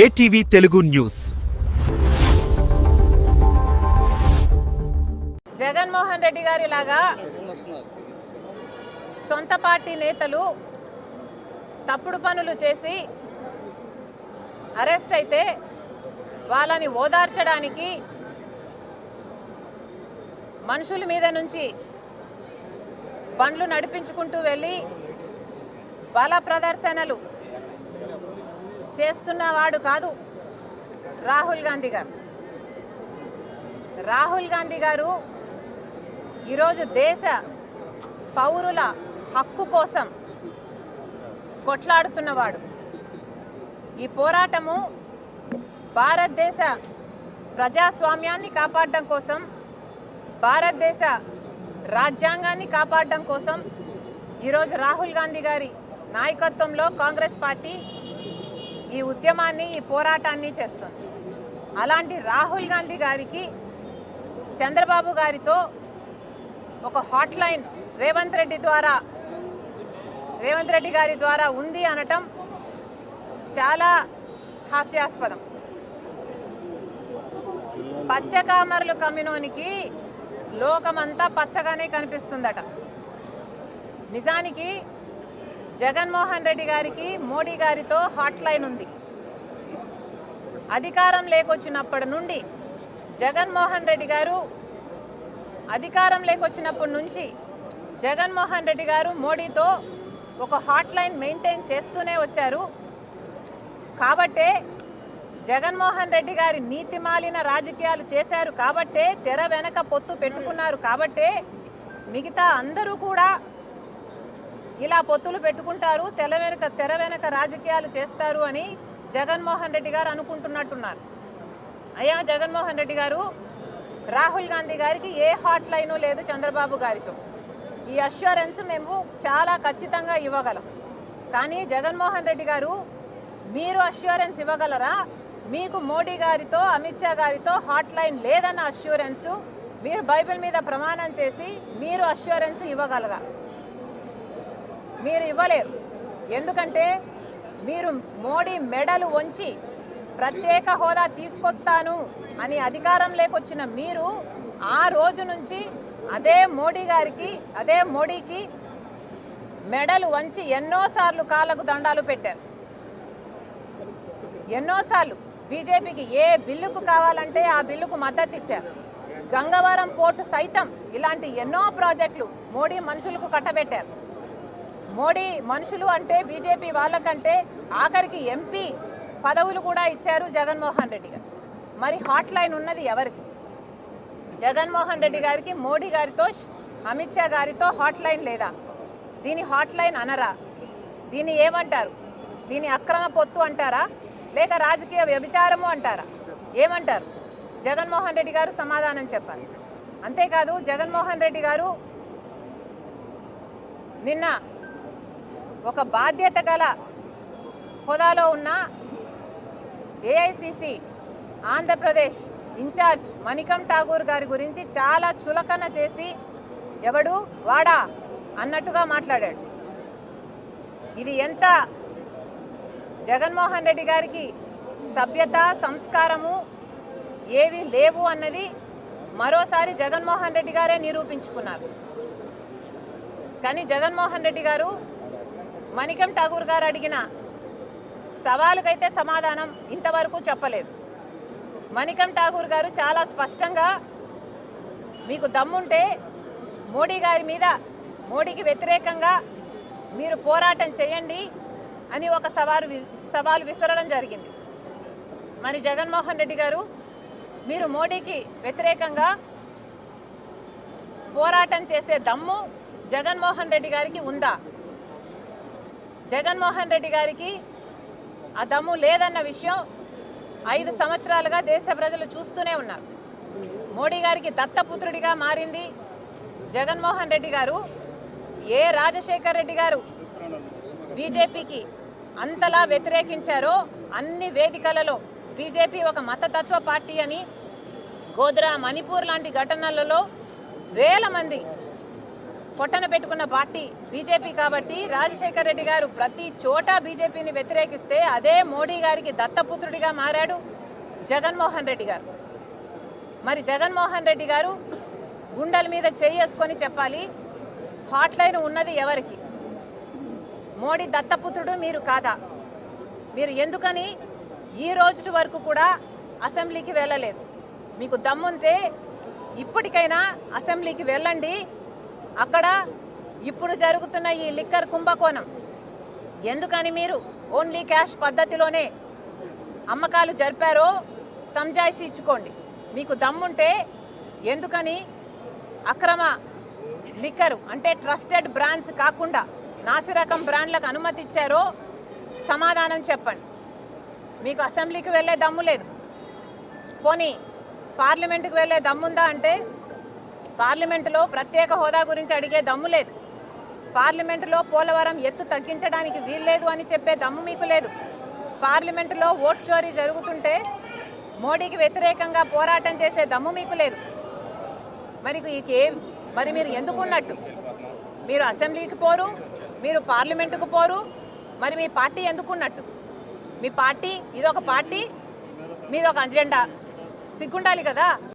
ATV Telugu news. Jaganmohan Reddy గారి లాగా సొంత పార్టీ నేతలు తప్పుడు పనులు చేసి అరెస్ట్ అయితే వాళ్ళని ఓదార్చడానికి మనుషుల మీద నుంచి బండ్లు నడిపించుకుంటూ వెళ్ళి బల ప్రదర్శనలు చేస్తున్నవాడు కాదు రాహుల్ గాంధీ గారు. రాహుల్ గాంధీ గారు ఈరోజు దేశ పౌరుల హక్కు కోసం కొట్లాడుతున్నవాడు. ఈ పోరాటము భారతదేశ ప్రజాస్వామ్యాన్ని కాపాడడం కోసం భారతదేశ రాజ్యాంగాన్ని కాపాడడం కోసం ఈరోజు రాహుల్ గాంధీ గారి నాయకత్వంలో కాంగ్రెస్ పార్టీ ఈ ఉద్యమాన్ని ఈ పోరాటాన్ని చేస్తుంది. అలాంటి రాహుల్ గాంధీ గారికి చంద్రబాబు గారితో ఒక హాట్ లైన్ రేవంత్ రెడ్డి ద్వారా రేవంత్ రెడ్డి గారి ద్వారా ఉంది అనటం చాలా హాస్యాస్పదం. పచ్చకామర్లు కమ్మినోనికి లోకమంతా పచ్చగానే కనిపిస్తుందట. నిజానికి జగన్మోహన్ రెడ్డి గారికి మోడీ గారితో హాట్ లైన్ ఉంది. అధికారం లేకొచ్చినప్పటి నుండి జగన్మోహన్ రెడ్డి గారు అధికారం లేకొచ్చినప్పటి నుంచి జగన్మోహన్ రెడ్డి గారు మోడీతో ఒక హాట్ లైన్ మెయింటైన్ చేస్తూనే వచ్చారు. కాబట్టే జగన్మోహన్ రెడ్డి గారి నీతిమాలిన రాజకీయాలు చేశారు. కాబట్టే తెర వెనక పొత్తు పెట్టుకున్నారు. కాబట్టే మిగతా అందరూ కూడా ఇలా పొత్తులు పెట్టుకుంటారు తెర వెనక తెర వెనక రాజకీయాలు చేస్తారు అని జగన్మోహన్ రెడ్డి గారు అనుకుంటున్నట్టున్నారు. అయ్యా జగన్మోహన్ రెడ్డి గారు రాహుల్ గాంధీ గారికి ఏ హాట్ లైను లేదు చంద్రబాబు గారితో. ఈ అష్యూరెన్స్ మేము చాలా ఖచ్చితంగా ఇవ్వగలం. కానీ జగన్మోహన్ రెడ్డి గారు మీరు అష్యూరెన్స్ ఇవ్వగలరా? మీకు మోడీ గారితో అమిత్ షా గారితో హాట్ లైన్ లేదన్న అష్యూరెన్స్ మీరు బైబిల్ మీద ప్రమాణం చేసి మీరు అష్యూరెన్స్ ఇవ్వగలరా? మీరు ఇవ్వలేరు. ఎందుకంటే మీరు మోడీ మెడలు వంచి ప్రత్యేక హోదా తీసుకొస్తాను అని అధికారం లేకొచ్చిన మీరు ఆ రోజు నుంచి అదే మోడీ గారికి అదే మోడీకి మెడలు వంచి ఎన్నోసార్లు కాళ్ళకు దండాలు పెట్టారు. ఎన్నోసార్లు బీజేపీకి ఏ బిల్లుకు కావాలంటే ఆ బిల్లుకు మద్దతు ఇచ్చారు గంగవరం పోర్టు సైతం ఇలాంటి ఎన్నో ప్రాజెక్టులు మోడీ మనుషులకు కట్టబెట్టారు. మోడీ మనుషులు అంటే బీజేపీ వాళ్ళకంటే ఆఖరికి ఎంపీ పదవులు కూడా ఇచ్చారు జగన్మోహన్ రెడ్డి గారు. మరి హాట్ లైన్ ఉన్నది ఎవరికి? జగన్మోహన్ రెడ్డి గారికి మోడీ గారితో అమిత్ షా గారితో హాట్ లైన్ లేదా? దీని హాట్ లైన్ అనరా? దీన్ని ఏమంటారు? దీని అక్రమ పొత్తు అంటారా? లేక రాజకీయ వ్యభిచారము అంటారా? ఏమంటారు? జగన్మోహన్ రెడ్డి గారు సమాధానం చెప్పాలి. అంతేకాదు జగన్మోహన్ రెడ్డి గారు నిన్న ఒక బాధ్యత గల హోదాలో ఉన్న ఏఐసిసి ఆంధ్రప్రదేశ్ ఇన్ఛార్జ్ మణికం ఠాగూర్ గారి గురించి చాలా చులకన చేసి ఎవడు వాడా అన్నట్టుగా మాట్లాడాడు. ఇది ఎంత జగన్మోహన్ రెడ్డి గారికి సభ్యత సంస్కారము ఏవి లేవు అన్నది మరోసారి జగన్మోహన్ రెడ్డి గారే నిరూపించుకున్నారు. కానీ జగన్మోహన్ రెడ్డి గారు మణికం ఠాగూర్ గారు అడిగిన సవాలుకైతే సమాధానం ఇంతవరకు చెప్పలేదు. మణికం ఠాగూర్ గారు చాలా స్పష్టంగా మీకు దమ్ముంటే మోడీ గారి మీద మోడీకి వ్యతిరేకంగా మీరు పోరాటం చేయండి అని ఒక సవాలు వి- సవాలు విసరడం జరిగింది. మరి జగన్మోహన్ రెడ్డి గారు మీరు మోడీకి వ్యతిరేకంగా పోరాటం చేసే దమ్ము జగన్మోహన్ రెడ్డి గారికి ఉందా? జగన్మోహన్ రెడ్డి గారికి ఆ దమ్ము లేదన్న విషయం ఐదు సంవత్సరాలుగా దేశ ప్రజలు చూస్తూనే ఉన్నారు. మోడీ గారికి దత్తపుత్రుడిగా మారింది జగన్మోహన్ రెడ్డి గారు. ఏ రాజశేఖర్ రెడ్డి గారు బీజేపీకి అంతలా వ్యతిరేకించారో అన్ని వేదికలలో బీజేపీ ఒక మతతత్వ పార్టీ అని గోద్రా మణిపూర్ లాంటి ఘటనలలో వేల మంది పొట్టన పెట్టుకున్న పార్టీ బీజేపీ కాబట్టి రాజశేఖర్ రెడ్డి గారు ప్రతి చోట బీజేపీని వ్యతిరేకిస్తే అదే మోడీ గారికి దత్తపుత్రుడిగా మారాడు జగన్మోహన్ రెడ్డి గారు. మరి జగన్మోహన్ రెడ్డి గారు గుండెల మీద చేసుకొని చెప్పాలి హాట్ లైన్ ఉన్నది ఎవరికి? మోడీ దత్తపుత్రుడు మీరు కాదా? మీరు ఎందుకని ఈ రోజు వరకు కూడా అసెంబ్లీకి వెళ్ళలేదు? మీకు దమ్ముంటే ఇప్పటికైనా అసెంబ్లీకి వెళ్ళండి అక్కడ ఇప్పుడు జరుగుతున్న ఈ లిక్కర్ కుంభకోణం. ఎందుకని మీరు ఓన్లీ క్యాష్ పద్ధతిలోనే అమ్మకాలు జరిపారో సంజాయిషి ఇచ్చుకోండి. మీకు దమ్ముంటే ఎందుకని అక్రమ లిక్కరు అంటే ట్రస్టెడ్ బ్రాండ్స్ కాకుండా నాసిరకం బ్రాండ్లకు అనుమతి ఇచ్చారో సమాధానం చెప్పండి. మీకు అసెంబ్లీకి వెళ్ళే దమ్ము లేదు. పోనీ పార్లమెంటుకు వెళ్ళే దమ్ముందా అంటే పార్లమెంటులో ప్రత్యేక హోదా గురించి అడిగే దమ్ము లేదు. పార్లమెంటులో పోలవరం ఎత్తు తగ్గించడానికి వీల్లేదు అని చెప్పే దమ్ము మీకు లేదు. పార్లమెంటులో ఓట్ చోరీ జరుగుతుంటే మోడీకి వ్యతిరేకంగా పోరాటం చేసే దమ్ము మీకు లేదు. మరి మీకు మరి మీరు ఎందుకున్నట్టు? మీరు అసెంబ్లీకి పోరు మీరు పార్లమెంటుకు పోరు మరి మీ పార్టీ ఎందుకున్నట్టు? మీ పార్టీ ఇదొక పార్టీ మీదొక అజెండా. సిగ్గుండాలి కదా?